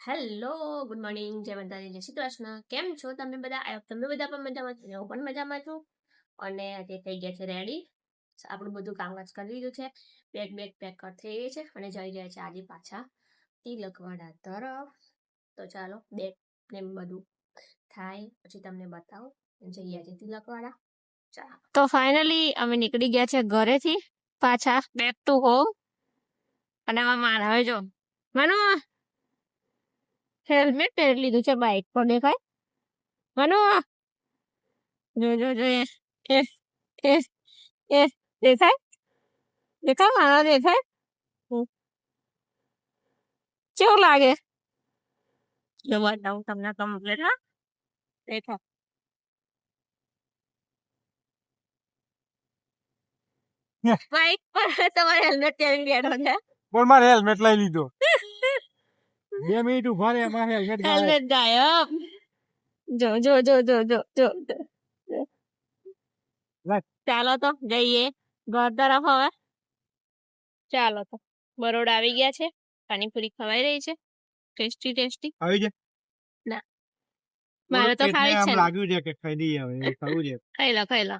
Hello, good morning, જય માતાજી, જય શ્રી કૃષ્ણ. કેમ છો તમે બધા? તમે બધા પણ મજામાં છો. હું પણ મજામાં છું. અને આજે થઈ ગયા છે રેડી. આપણું બધું કામકાજ કરી લીધું છે. બેગ બેગ પેક થઈ ગઈ છે અને જઈ રહ્યા છે આજે પાછા તિલકવાડા તરફ. તો ચાલો, બેગ ને બધું થાય, પછી તમને બતાવું. જઈએ આજે તિલકવાડા ચાલો. તો ફાઇનલી અમે નીકળી ગયા છે ઘરેથી પાછા. બેક ટુ હોમ અને મારા, હવે જો. મનુ! હેલ્મેટ પહેરી લીધું છે બાઇક પર દેખાય. મનુ જોજો જો જો એ એ એ એ દેખાય? દેખાય? મારા દેખાય? કેવું લાગે? જોવા બતાવું તમને કમ્પ્લેટ હા. દેખાય. બાઇક પર તમારે હેલ્મેટ પહેરી લેવાનો છે? બોલ મારે હેલ્મેટ લઈ લીધો. બે મિનિટ ઊભા રે મારે હેલ્મેટ ગાયબ. જો જો જો જો જો જો. ચાલો તો જઈએ. ઘર તરફ હવે. ચાલો તો. બરોડા આવી ગયા છે. પાણીપુરી ખવાઈ રહી છે. Tasty tasty. આવી જાય મારે તો ખાવી છે લાગ્યું છે કે ખાઈ દઈએ હવે ખાવું છે. ખાઈ લો ખાઈ લો.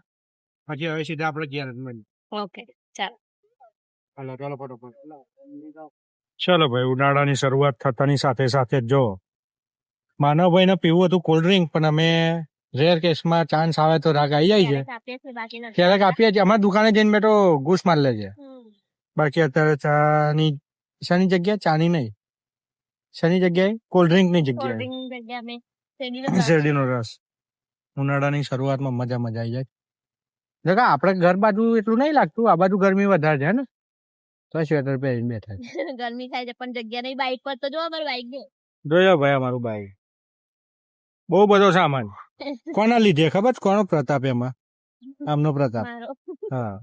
પછી હવે સીધા આપણે મળીએ ઓકે ચાલો. હાલો ચાલો ફટોફટ. ચલો ભાઈ ઉનાળાની શરૂઆત થતાની સાથે સાથે જ જો માનવભાઈને પીવું હતું કોલ્ડ ડ્રિંક પણ અમે રેર કેસમાં ચાન્સ આવે તો રાગ આવી જાય છે. ક્યારેક આપીએ છીએ, અમારા દુકાને જઈને બેઠો ઘૂસ મારી લે છે. બાકી અત્યારે ચાની શાની જગ્યાએ? ચાની નહીં. શાની જગ્યાએ? કોલ્ડ ડ્રિંકની કોલ્ડ જગ્યાએ. ડ્રિંક જગ્યા શેરડીનો રસ. ઉનાળાની શરૂઆતમાં મજા મજા આવી જાય. જગા આપણે ઘર બાજુ એટલું નહીં લાગતું. આ બાજુ ગરમી વધારે છે ને? તો સ્વેટર પહેરીને બેઠા છે. ગરમી થાય છે પણ જગ્યા નહીં બાઇક પર તો જો અમારું બાઇક છે. જોયો ભાઈ અમારું બાઈક બહુ બધો સામાન. કોના લીધે ખબર છે? કોનો પ્રતાપ એમાં? આમનો પ્રતાપ. હા.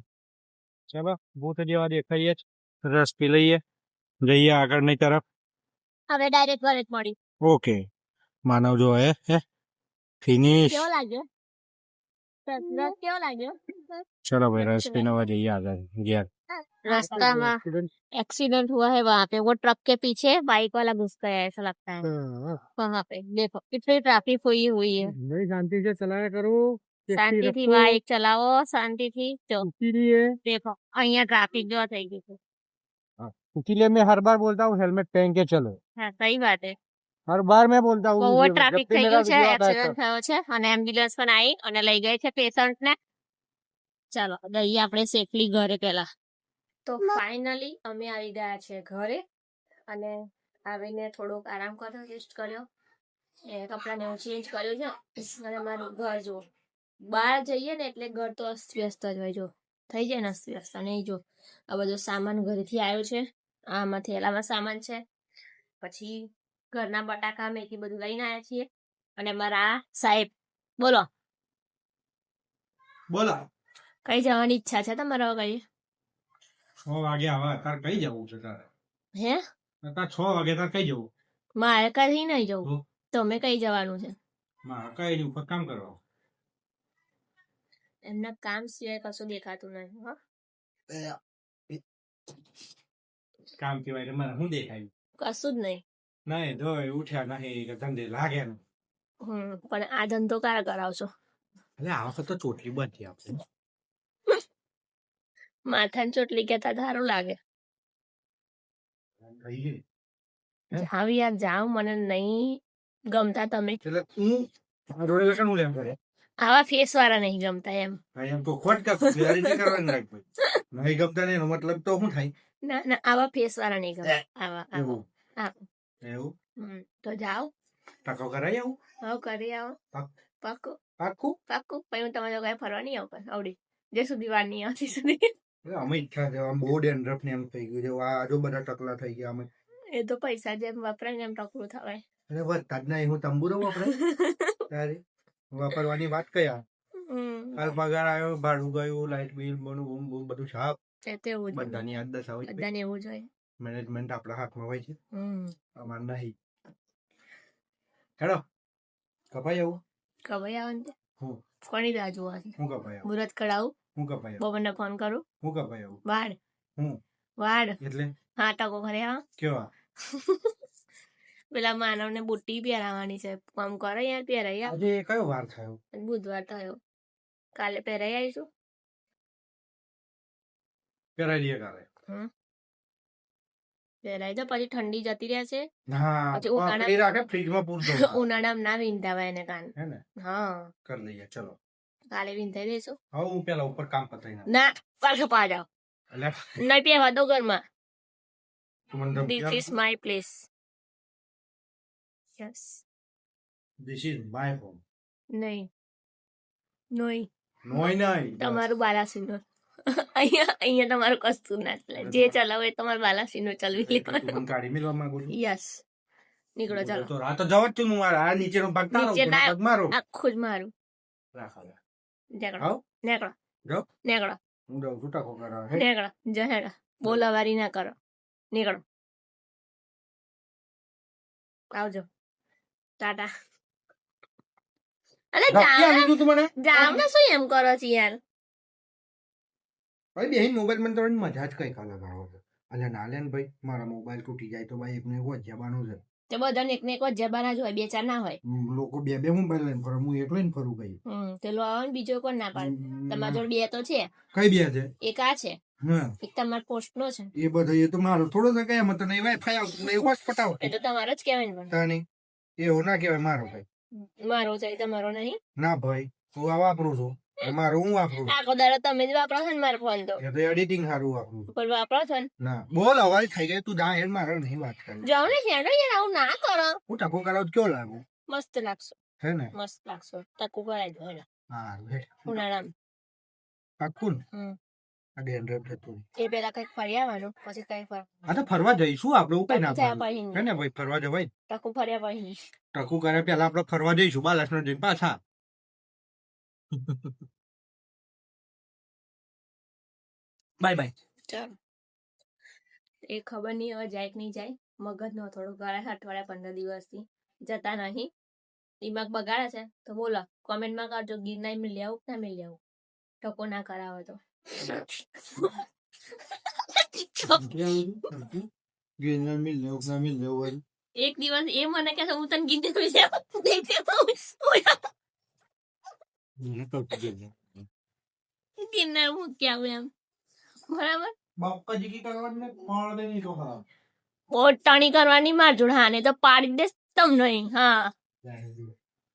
ચાલો ભૂત જેવા દેખાઈએ રસ પી લઈએ. જઈએ આગળની તરફ. હવે ડાયરેક્ટ ઘરે જ મળી. ઓકે. માનવ જો હે હે. ફિનિશ કેવો લાગ્યો? રસ કેવો લાગ્યો? ચલો ભાઈ રસ પીને જઈએ આગળ. ઘેર. रास्ता में एक्सीडेंट हुआ है वहाँ पे वो ट्रक के पीछे बाइक वाला घुस गया है ऐसा लगता है वहाँ पे देखो कितनी ट्रैफिक हुई हुई है नहीं शांति से चलाया करो शांति થી બાઇક ચલાવો શાંતિ થી જો इसीलिए देखो અહીંયા ટ્રાફિક જો થઈ ગઈ છે इसीलिए मैं हर बार बोलता हूँ हेलमेट पहन के चलो હા સહી વાત है हर बार मैं बोलता हूँ બહુ જ जब ટ્રાફિક भी થઈ मेरा ગયું છે video आता है એક્સિડન્ટ થયો છે અને એમ્બ્યુલન્સ પણ આવી અને લઈ ગઈ છે પેશન્ટ ને ચાલો જઈએ આપણે સેફલી ઘરે પેલા તો ફાઇનલી અમે આવી ગયા છે ઘરે અને આવીને થોડોક આરામ કર્યો રેસ્ટ કર્યો. એ કપડાને હું ચેન્જ કર્યું છે. અને મારું ઘર જો બહાર જઈએ ને એટલે ઘર તો અસ્તવ્યસ્ત જ હોય જો. થઈ જાય ને અસ્તવ્યસ્ત. અને એ જો આ બધો સામાન ઘરેથી આવ્યો છે. આમાં થેલામાં સામાન છે. પછી ઘરના બટાકા મેથી બધું લઈને આવ્યા છીએ. અને મારા આ સાહેબ બોલો. બોલો. કઈ જવાની ઈચ્છા છે તમારા કઈ છ વાગે હવે તાર કઈ જવું છે તારે? હે? તાર છ વાગે તાર કઈ જવું? મારે કઈ નહીં જવું. તમે કઈ જવાનું છે? મારે કઈ નહીં ઉપર કામ કરવા. એમના કામ સિવાય કશું દેખાતું નહીં હા. કામ કેવાય મારે શું દેખાય? કશું જ નહીં નહીં ધોય ઉઠ્યા નહીં ધંધે લાગે ને હમ પણ આ ધંધો ક્યારે કરાવશો? એટલે આ વખત તો ચોટલી બધી આપણે માથાની ચોટલી કહેતા સારું લાગે થઈ ગઈ હે? જાવ યાર જાવ મને નહીં ગમતા તમે એટલે હું આ જોડે લખણ હું લેમ કરે આવા ફેસ વાળા નહીં ગમતા એમ ભાઈ એમ તો ખોટ કા ક્લિયરિટી નહીં કરવાની રાખ ભાઈ નહીં ગમતા નહીં એનો મતલબ તો શું થાય ના ના આવા ફેસ વાળા નહીં ગમતા આવા આવા એવું આવા. એવું હમ, તો જાઓ ટકો કરાઈ આવું હવે કરી આવો પાક- પાકું પાકું પાકું પછી હું તમારે કઈ ફરવા નહીં આવું પણ આવડી જે સુધી વાર નહીં આવતી સુધી એટલે અમે ઈચ્છા છે. આમ બહુ ડેન્ડ્રફ ને એમ થઈ ગયું છે. આ જો બધા ટકલા થઈ ગયા અમે. એ તો પૈસા જેમ વપરાય એમ ટકલું થવાય. એટલે વધતા જ નહીં હું તંબુરો વપરાય? તારે? વાપરવાની વાત કયા? કાલ પગાર આવ્યો ભાડું ગયું લાઇટ બિલ બનું બૂમ બૂમ બધું છાપ. એ તો એવું જ હોય. બધાની દશા હોય બધાને એવું જ હોય. મેનેજમેન્ટ આપણા હાથમાં હોય છે. અમાર નહીં. હેડો. કપાઈ આવું? કપાઈ આવે હું? કોની રાહ જોવાની? હું કપાઈ આવું? મુહૂર્ત કઢાવું? હું આવું? બપોરને ફોન કરું? હું કપાઈ વાડ. હું. વાડ. એટલે? હા ટકો ઘરે આવો કેવા પેલા માનવ ને બુટ્ટી પહેરાવાની છે. કામ કરો યાર પહેરાઈ. આજે કયો વાર થયો? બુધવાર થયો. કાલે પહેરાઈ આવીશું. પહેરાઈ દઈએ કાલે. પહેરાઈ દો પછી ઠંડી જતી રહેશે. હા પછી ઉનાળા- રાખે ફ્રીજમાં પૂરતો ઉનાળામાં ના વિંધાવાય એને કાન. હે ને? હા. કરી લઈએ ચલો. કાલે વિંધાઈ દઈશું હવે હું પેલા ઉપર કામ પતાવી. ના પાછો પા જાઓ નહીં પહેવા દો ઘરમાં this is my place yes this is my home નહીં. નોઈ નોઈ નહીં. તમારું બાલાસીનો અહીંયા અહીંયા તમારું કશું ના ચાલે. જે ચલાવો એ તમારું બાલાસીનો ચલવી લેવાનું. મને મેળવા માંગુ છું? યસ નીકળો ચાલો તો આ જવા જ છું હું મારા નીચેનો ભાગ તારો ભાગ મારો. આખું જ મારું. રાખો. નીકળો નીકળો નીકળો. હું જાઉં છું ટાકો કરવા નીકળો જહેડો બોલાવારી ના કરો. નીકળો. આવજો. ટાટા. અરે ધમકી તું તું મને? જાવ શું એમ કરો છો યાર? ભાઈ બેહીન મોબાઈલ મને તો મજા જ કઈ અલગ આવે છે. અલ્યા ના લે ને ભાઈ મારા મોબાઈલ તૂટી જાય તો ભાઈ એકને એક જ જવાનું છે. તે બધાને એકને એક જ જબાના જ હોય બે ચાર ના હોય. લોકો બે બે મોબાઈલ લઈને ફરું હું એકલો ને ફરું ગઈ હમ લો આવે બીજો કોણ ના પાડે. તમારા જોડે બે તો છે. કઈ બે છે? એક આ છે. એક તમારા પોસ્ટ નો છે. એ બધો એ તો મારો થોડો તો કયા મત નહીં વાઈફાઈ આવતું નહીં હોસ્પિટલ આવતું એ તો તમારો જ કહેવાય ને પણ. તાની એવું ના કહેવાય મારો ભાઈ. મારો છે તમારો નહીં? ના ભાઈ હું આ વાપરું છું. મારું હું વાપરું. આખો દાડો તમે જ વાપરો છો ને મારો ફોન તો. એ તો એડિટિંગ સારું વાપરું. પણ વાપરો છો ને. ના બોલ અવાજ થઈ ગઈ તું જા યાર મારે નહીં વાત કરી જાવ ને શેડો યાર આવું ના કરો. હું ટકો કરાવ તો કેવો લાગુ? મસ્ત લાગશો. હે ને? મસ્ત લાગશો. ટકો કરાય દો હેડો. હે ઉનાળામાં. પાક્કું ને? હમ. આ ડેન્ડ્રફ જતું એ પેલા કંઈક ફરી આવવાનું પછી કઈ ફર આ તો ફરવા જઈશું આપણે ઉપાય કઈ ના હે ને ભાઈ ફરવા જવાય ટકો ફર્યા પછી. ટકો કરે પેલા આપણે ફરવા જઈશું બાલાસનો જઈને પાછા. બાય બાય ચાલો. એ ખબર નહીં હવે જાય કે નહીં જાય? મગજ નો થોડો ગળા અઠવાડિયા પંદર દિવસથી. જતા નહીં. દિમાગ બગાડે છે? તો બોલો કોમેન્ટમાં કરજો ગિરનાર મિલી આવું કે ના મિલી આવું? ટકો ના કરાવો તો. ગિરનાર લેવું ના લેવું એક દિવસ એ મને કે હું તને ગિરનાર મિલી આવું. હું ક્યાં આવું એમ બરાબર બાપાજી કરવાની ને માળ તો ખરાબ ટણી કરવાની માર જોડે હા ને તો પાડી દેસ તમને હા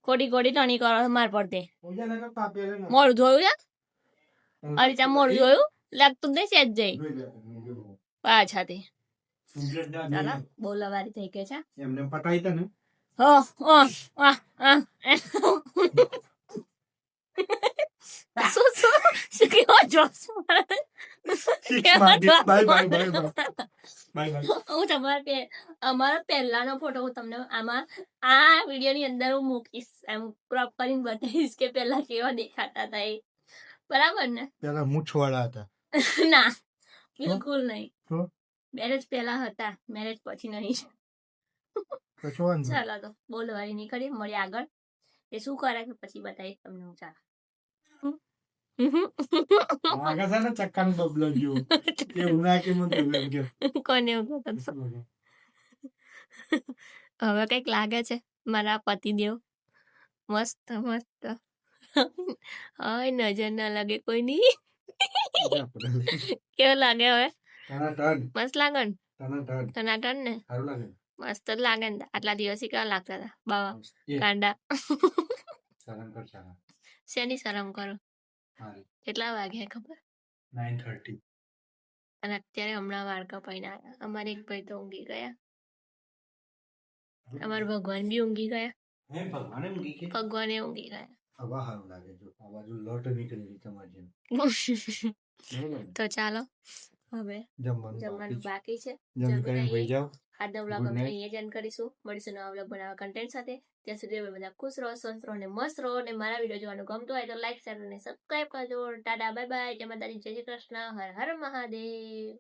ખોટી ખોટી ટણી કરો માર પડતે ઓજા ને કાપે રે મોડું જોયું યાર ત્યાં મોડું જોયું લાગતું નહીં સેજ જઈ પાછા તે બોલાવારી થઈ ગઈ છે એમને પટાઈ તને હો હો આહ શું શું શું કેવો જોશ મારે? કેવો જોશ bye bye bye bye bye હું તમારા પે અમારા પહેલાનો ફોટો હું તમને આમાં આ વીડિયો ની અંદર હું મૂકીશ એમ ક્રોપ કરીને બતાવીશ કે પહેલા કેવા દેખાતા હતા એ બરાબર ને પેલા મૂછવાળા હતા ના બિલકુલ નહીં મેરેજ પહેલા હતા મેરેજ પછી નહીં. ચાલો તો બોલવાની નહીં કરી મળી આગળ એ શું કરે કે પછી બતાવીશ તમને હું ચાલો આગળ છે ને ચક્કાનો બબલો જેવો. એવું ના કે મને તો લાગ્યો. કોને હતા? હવે કંઈક લાગે છે મારા પતિદેવ મસ્ત મસ્ત હાય નજર ના લાગે કોઈની કેવો લાગે હવે મસ્ત લાગે ને તને ટન. ને? મસ્ત જ લાગે ને આટલા દિવસથી કેવા લાગતા હતા બાવા એ, કાંડા. શેની શરમ કરો? કેટલા વાગ્યા ખબર? 9:30. અને અત્યારે હમણાં વાળ કપાઈને આવ્યા. અમારે એક ભાઈ તો ઊંઘી ગયા. અમારા ભગવાન બી ઊંઘી ગયા. હે ભગવાને ઊંઘી ગયા? હવા સારું લાગે જો. આ બાજુ લોટ નીકળેલી તમારી જેમ. તો ચાલો હવે જમવાનું બાકી છે. જમી કરીને લઈએ. આજનો વ્લોગ અમે અહીંયા જ કરીશું. મળીશું નવા વ્લોગ બનાવવા કન્ટેન્ટ સાથે. ત્યાં સુધી તમે બધા ખુશ રહો સ્વસ્થ રહો અને મસ્ત રહો અને મારા વીડિયો જોવાનું ગમતું હોય તો લાઈક શેર અને સબસ્ક્રાઈબ કરજો. ટાટા બાય બાય જય માતાજી જય શ્રી કૃષ્ણ. હર હર મહાદેવ.